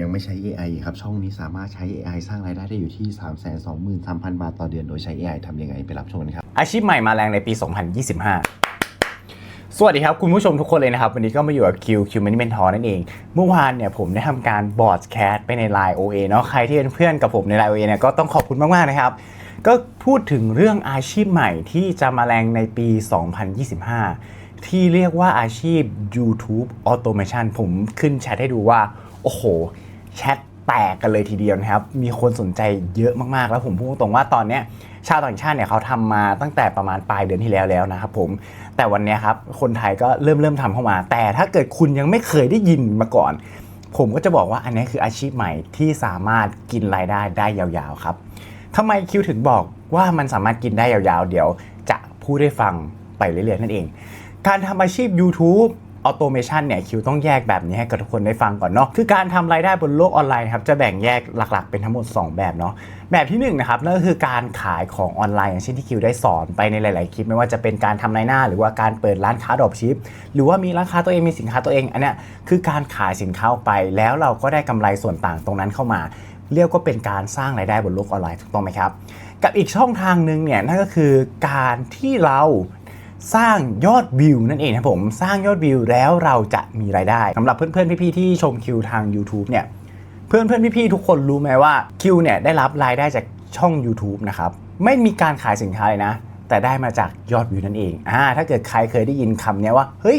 ยังไม่ใช้ AI ครับ ช่องนี้สามารถใช้ AI สร้างรายได้ได้อยู่ที่ 323,000 บาทต่อเดือนโดยใช้ AI ทำยังไงไปรับชมกันครับ อาชีพใหม่มาแรงในปี 2025สวัสดีครับ คุณผู้ชมทุกคนเลยนะครับ วันนี้ก็มาอยู่กับคิวคิวแมนิเมนทอร์นั่นเอง เมื่อวานเนี่ยผมได้ทำการบอร์ดแคสไปใน Line OA เนาะใครที่เป็นเพื่อนกับผมใน Line OA เนี่ยก็ต้องขอบคุณมาก ๆ นะครับ ก็พูดถึงเรื่องอาชีพใหม่ที่จะมาแรงในปี 2025 ที่เรียกว่าอาชีพ YouTube Automation ผมขึ้นแชทให้ดูว่า โอ้โห แชทแตกกันเลยทีเดียวนะครับ มีคนสนใจเยอะมากๆ แล้วผมพูดตรงว่าตอนเนี้ยชาวต่างชาติเนี่ยเขาทำมาตั้งแต่ประมาณปลายเดือนที่แล้วแล้วนะครับผม แต่วันเนี้ยครับคนไทยก็เริ่มเริ่มทำเข้ามา แต่ถ้าเกิดคุณยังไม่เคยได้ยินมาก่อน ผมก็จะบอกว่าอันนี้คืออาชีพใหม่ที่สามารถกินรายได้ได้ยาวๆครับทำไมคิวถึงบอกว่ามันสามารถกินได้ยาวๆ เดี๋ยวจะพูดให้ฟังไปเรื่อยๆนั่นเอง การทำอาชีพ YouTube ออโตเมชันเนี่ยคิวต้องแยกแบบนี้ให้กับทุกคนได้ฟังก่อนเนาะคือการทำรายได้บนโลกออนไลน์ครับจะแบ่งแยกหลักๆ เป็นทั้งหมด 2 แบบเนาะแบบที่1นงนะครับนั่นก็คือการขายของออนไลน์อย่างเช่นที่คิวได้สอนไปในหลาย ๆ คลิป ไม่ว่าจะเป็นการทำรายหน้า หรือว่าการเปิดร้านค้าดรอปชิปหรือว่ามีร้านค้าตัวเองมีสินค้าตัวเองอันเนี้ยคือการขายสินค้าออกไป แล้วเราก็ได้กำไรส่วนต่างตรงนั้นเข้ามา เรียกว่าเป็นการสร้างรายได้บนโลกออนไลน์ถูกต้องไหมครับ กับอีกช่องทางหนึ่งเนี่ยนั่นก็คือการที่เรา สร้างยอดวิวนั่นเองครับผมสร้างยอดวิวแล้วเราจะมีรายได้สำหรับเพื่อนๆพี่ๆที่ชมคิวทาง YouTube เนี่ยเพื่อนๆพี่ๆทุกคนรู้ไหมว่าคิวเนี่ยได้รับรายได้จากช่อง YouTube นะครับไม่มีการขายสินค้าเลยนะ แต่ได้มาจากยอดวิวนั่นเองอ่าถ้าเกิดใครเคยได้ยินคำเนี้ยว่าเฮ้ย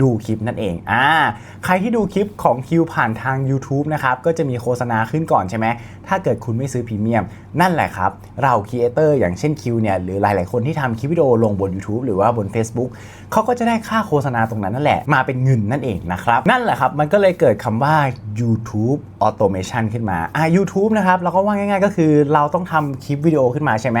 ดูคลิปนั่นเองอ่าใครที่ดูคลิปของคิวผ่านทาง YouTube นะครับก็จะมีโฆษณาขึ้นก่อนใช่ไหมถ้าเกิดคุณไม่ซื้อพรีเมียม นั่นแหละครับ เราครีเอเตอร์อย่างเช่นคิวเนี่ยหรือหลาย ๆ คนที่ทำคลิปวิดีโอลงบน YouTube หรือว่าบน Facebook เขาก็จะได้ค่าโฆษณาตรงนั้นนั่นแหละมาเป็นเงินนั่นเองนะครับนั่นแหละครับมันก็เลยเกิดคำว่า YouTube Automation ขึ้นมาอ่า YouTube นะครับเราก็ว่าง่าย ๆ ก็คือเราต้องทำคลิปวิดีโอขึ้นมาใช่ไหม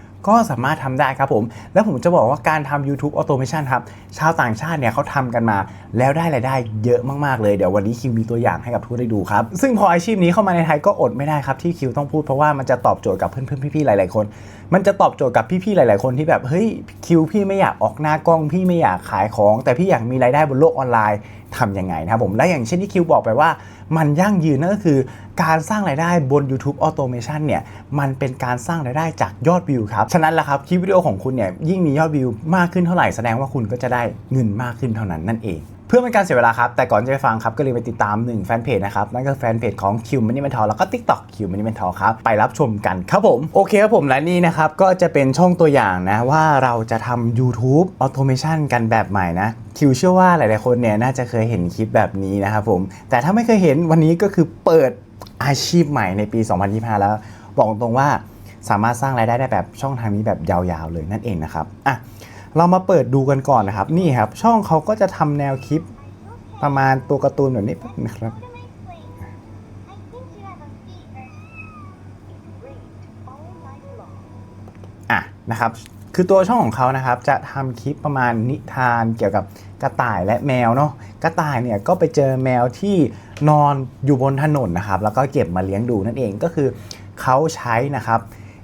ก็สามารถทำได้ครับผม แล้วผมจะบอกว่าการทำ YouTube Automation ครับ ชาวต่างชาติเนี่ยเขาทำกันมา แล้วได้รายได้เยอะมาก ๆ เลย เดี๋ยววันนี้คิวมีตัวอย่างให้กับทุกคนได้ดูครับ ซึ่งพออาชีพนี้เข้ามาในไทยก็อดไม่ได้ครับที่คิวต้องพูดเพราะว่ามันจะตอบโจทย์กับเพื่อนๆพี่ๆหลาย ๆ คน มันจะตอบโจทย์กับพี่ๆหลาย ๆ คนที่แบบเฮ้ยคิวพี่ไม่อยากออกหน้ากล้องพี่ไม่อยากขายของ แต่พี่อยากมีรายได้บนโลกออนไลน์ทำยังไงนะครับผมและอย่างเช่นที่คิวบอกไปว่า มันยั่งยืนนั่นก็คือ การสร้างรายได้บน YouTube Automation เนี่ยมันเป็นการสร้างรายได้จากยอดวิวครับฉะนั้นแหละครับคลิปวิดีโอของคุณเนี่ยยิ่งมียอดวิวมากขึ้นเท่าไหร่แสดงว่าคุณก็จะได้เงินมากขึ้นเท่านั้นนั่นเอง เพื่อเป็นการเสียเวลาครับ แต่ก่อนจะไปฟังครับก็เลยไปติดตามหนึ่งแฟนเพจนะครับนั่นก็แฟนเพจของ Q Money Mentor แล้วก็ TikTok Q Money Mentor ครับไปรับชมกันครับผมโอเคครับผมและนี่นะครับก็จะเป็นช่องตัวอย่างนะว่าเราจะทำ YouTube Automation กันแบบใหม่นะคิวเชื่อว่าหลาย ๆ คนเนี่ยน่าจะเคยเห็นคลิปแบบนี้นะครับผมแต่ถ้าไม่เคยเห็นวันนี้ก็คือเปิดอาชีพใหม่ในปี 2025 แล้วบอกตรงว่า สามารถสร้างรายได้ได้แบบช่องทางนี้แบบยาวๆเลยนั่นเองนะครับอะเรามาเปิดดูกันก่อนนะครับ นี่ครับ ช่องเขาก็จะทำแนวคลิปประมาณตัวการ์ตูนแบบนี้นะครับอะนะครับคือตัวช่องของเขานะครับจะทำคลิปประมาณนิทานเกี่ยวกับกระต่ายและแมวเนาะกระต่ายเนี่ยก็ไปเจอแมวที่นอนอยู่บนถนนนะครับ แล้วก็เก็บมาเลี้ยงดูนั่นเองก็คือเขาใช้นะครับ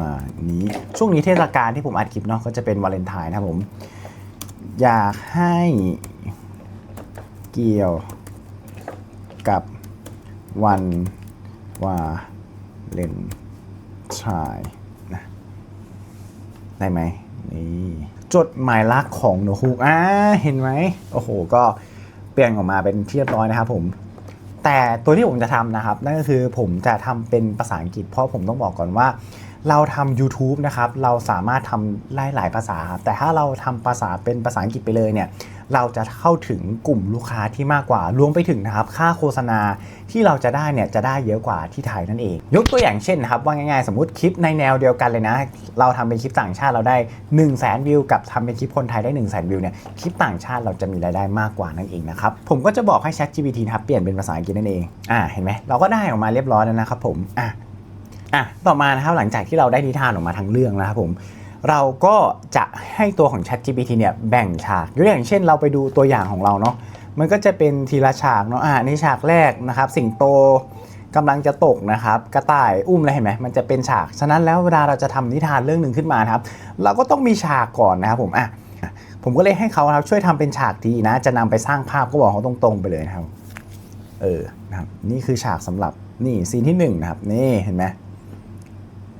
่านี้ช่วงนี้เทศกาลที่ผมอัดคลิปเนาะก็จะเป็นวาเลนไทน์นะครับผม อยากให้เกี่ยวกับวันวาเลนไทน์นะได้ไหมนี่จดหมายรักของหนูฮูกอ่าเห็นไหมโอ้โห ก็เปลี่ยนออกมาเป็นที่เรียบร้อยนะครับผมแต่ตัวที่ผมจะทำนะครับ นั่นก็คือผมจะทำเป็นภาษาอังกฤษเพราะผมต้องบอกก่อนว่า เราทำ YouTube นะครับ เราสามารถทำไล่หลายภาษาครับแต่ถ้าเราทำภาษาเป็นภาษาอังกฤษไปเลยเนี่ย เราจะเข้าถึงกลุ่มลูกค้าที่มากกว่า รวมไปถึงนะครับ ค่าโฆษณาที่เราจะได้เนี่ยจะได้เยอะกว่าที่ไทยนั่นเอง ยกตัวอย่างเช่นนะครับว่าง่ายๆ สมมติคลิปในแนวเดียวกันเลยนะ เราทำเป็นคลิปต่างชาติเราได้ 1 0 0 0 0แสนวิวกับทำเป็นคลิปคนไทยได้ 1 0 0 0 0แสนวิวเนี่ย คลิปต่างชาติเราจะมีรายได้มากกว่านั่นเองนะครับ ผมก็จะบอกให้ Chat GPT นะครับเปลี่ยนเป็นภาษาอังกฤษนั่นเอง อ่า เห็นไหมเราก็ได้ออกมาเรียบร้อยแล้วนะครับผม อะ อะต่อมานะครับหลังจากที่เราได้นิทานออกมาทั้งเรื่องแล้วครับผมเราก็จะให้ตัวของ Chat GPT เนี่ยแบ่งฉากยกตัวอย่างเช่นเราไปดูตัวอย่างของเราเนาะมันก็จะเป็นทีละฉากเนาะอ่าในฉากแรกนะครับสิงโตกำลังจะตกนะครับกระต่ายอุ้มอะไรเห็นไหมมันจะเป็นฉากฉะนั้นแล้วเวลาเราจะทำนิทานเรื่องหนึ่งขึ้นมาครับ เราก็ต้องมีฉากก่อนนะครับผมอะผมก็เลยให้เขาครับช่วยทำเป็นฉากดีนะ จะนำไปสร้างภาพก็บอกเขาตรงๆไปเลยนะครับเออนะครับนี่คือฉากสำหรับนี่ซีนที่หนึ่งนะครับนี่เห็นไหม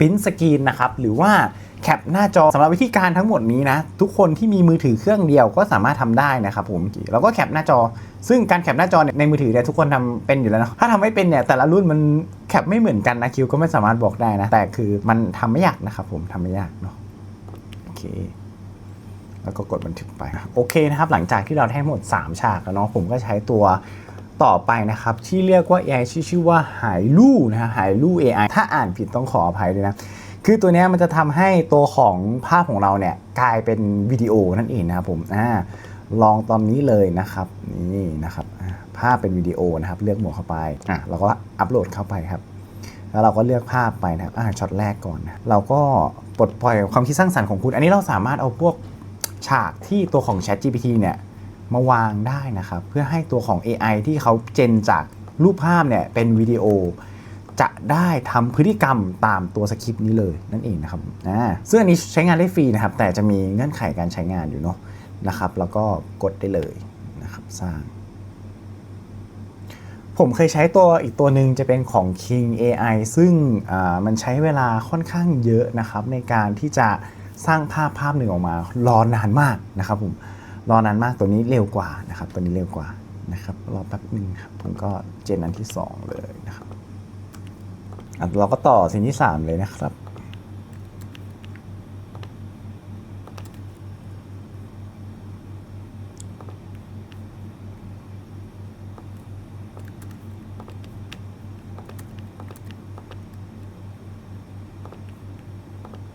ปริ้นสกรีนนะครับหรือว่าแคปหน้าจอสำหรับวิธีการทั้งหมดนี้นะ ทุกคนที่มีมือถือเครื่องเดียวก็สามารถทำได้นะครับผมแล้วก็แคปหน้าจอ ซึ่งการแคปหน้าจอเนี่ยในมือถือเนี่ยทุกคนทำเป็นอยู่แล้วนะถ้าทำไม่เป็นเนี่ยแต่ละรุ่นมันแคปไม่เหมือนกันนะคิวก็ไม่สามารถบอกได้นะ แต่คือมันทำไม่ยากนะครับผมทำไม่ยากเนาะโอเคแล้วก็กดบันทึกไป โอเคนะครับ หลังจากที่เราได้ทั้งหมด 3 ฉากแล้วเนาะผมก็ใช้ตัว ต่อไปนะครับ ที่เรียกว่า AI ชื่อชื่อว่าหายลู่นะฮะหายลู่ AI ถ้าอ่านผิดต้องขออภัยด้วยนะ คือตัวนี้มันจะทำให้ตัวของภาพของเราเนี่ยกลายเป็นวิดีโอนั่นเองนะครับผมอ่าลองตอนนี้เลยนะครับนี่นะครับภาพเป็นวิดีโอนะครับ เลือกหมวดเข้าไปอะเราก็อัปโหลดเข้าไปครับ แล้วเราก็เลือกภาพไปนะครับอ่าช็อตแรกก่อนนะเราก็ปลดปล่อยความคิดสร้างสรรค์ของคุณ อันนี้เราสามารถเอาพวกฉากที่ตัวของ Chat GPT เนี่ย มาวางได้นะครับเพื่อให้ตัวของ AI ที่เขาเจนจากรูปภาพเนี่ยเป็นวิดีโอ จะได้ทำพฤติกรรมตามตัวสคริปต์นี้เลยนั่นเองนะครับอ่าซึ่งอันนี้ใช้งานได้ฟรีนะครับ แต่จะมีเงื่อนไขการใช้งานอยู่เนาะนะครับ แล้วก็กดได้เลยนะครับสร้าง ผมเคยใช้ตัวอีกตัวหนึ่งจะเป็นของ King AI ซึ่งมันใช้เวลาค่อนข้างเยอะนะครับ ในการที่จะสร้างภาพภาพหนึ่งออกมา รอนานมากนะครับผม รอนานมากตัวนี้เร็วกว่านะครับ ตัวนี้เร็วกว่านะครับ รอแป๊บหนึ่งครับ ผมก็เจนอันที่ 2 เลยนะครับอะเราก็ต่อสิ่งที่ 3 เลยนะครับ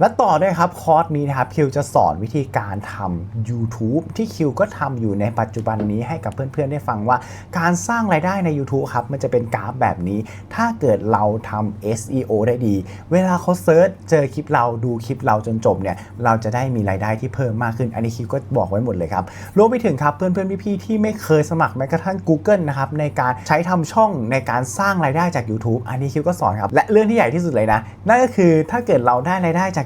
และต่อด้วยครับคอร์สนี้นะครับคิวจะสอนวิธีการทำ YouTube ที่คิวก็ทำอยู่ในปัจจุบันนี้ให้กับเพื่อนๆได้ฟังว่า การสร้างรายได้ใน YouTube ครับมันจะเป็นกราฟแบบนี้ ถ้าเกิดเราทำ SEO ได้ดี เวลาเขาเซิร์ชเจอคลิปเราดูคลิปเราจนจบเนี่ยเราจะได้มีรายได้ที่เพิ่มมากขึ้น อันนี้คิวก็บอกไว้หมดเลยครับรวมไปถึงครับเพื่อนๆพี่ๆที่ไม่เคยสมัครแม้กระทั่ง Google นะครับในการใช้ทำช่องในการสร้างรายได้จาก YouTube อันนี้คิวก็สอนครับและเรื่องที่ใหญ่ที่สุดเลยนะนั่นก็คือถ้าเกิดเราได้รายได้จาก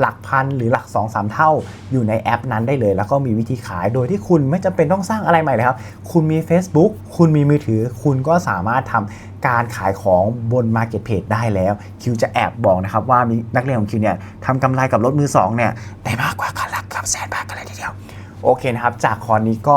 หลักพันหรือหลัก 2-3 เท่า อยู่ในแอปนั้นได้เลย แล้วก็มีวิธีขายโดยที่คุณไม่จำเป็นต้องสร้างอะไรใหม่เลยครับ คุณมี Facebook คุณมีมือถือ คุณก็สามารถทำการขายของบน Marketplace ได้แล้ว คิวจะแอบบอกนะครับว่ามีนักเรียนของคิวเนี่ยทำกำไรกับรถมือสองเนี่ยได้มากกว่าคันละเกับแสนบาทกันเลยทีเดียว โอเคนะครับ จากคอร์สนี้ก็